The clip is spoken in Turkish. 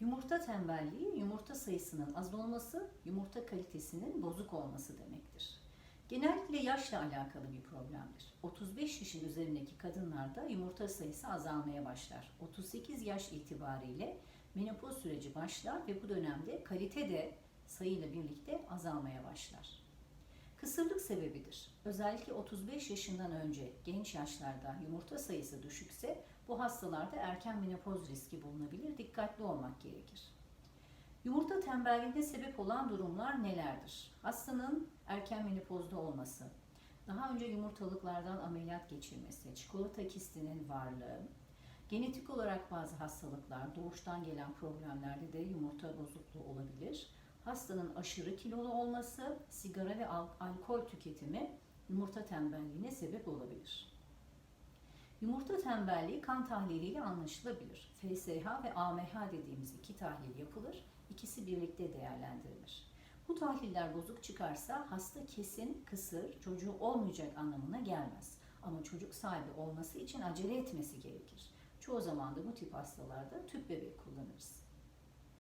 Yumurta tembelliği, yumurta sayısının az olması, yumurta kalitesinin bozuk olması demektir. Genellikle yaşla alakalı bir problemdir. 35 yaşın üzerindeki kadınlarda yumurta sayısı azalmaya başlar. 38 yaş itibariyle menopoz süreci başlar ve bu dönemde kalite de sayıyla birlikte azalmaya başlar. Kısırlık sebebidir. Özellikle 35 yaşından önce genç yaşlarda yumurta sayısı düşükse bu hastalarda erken menopoz riski bulunabilir. Dikkatli olmak gerekir. Yumurta tembelliğine sebep olan durumlar nelerdir? Hastanın erken menopozda olması, daha önce yumurtalıklardan ameliyat geçirmesi, çikolata kistinin varlığı, genetik olarak bazı hastalıklar, doğuştan gelen problemlerde de yumurta bozukluğu olabilir. Hastanın aşırı kilolu olması, sigara ve al- alkol tüketimi yumurta tembelliğine sebep olabilir. Yumurta tembelliği kan tahliliyle anlaşılabilir. FSH ve AMH dediğimiz iki tahlil yapılır. İkisi birlikte değerlendirilir. Bu tahliller bozuk çıkarsa hasta kesin kısır, çocuğu olmayacak anlamına gelmez. Ama çocuk sahibi olması için acele etmesi gerekir. Çoğu zaman da bu tip hastalarda tüp bebek kullanırız.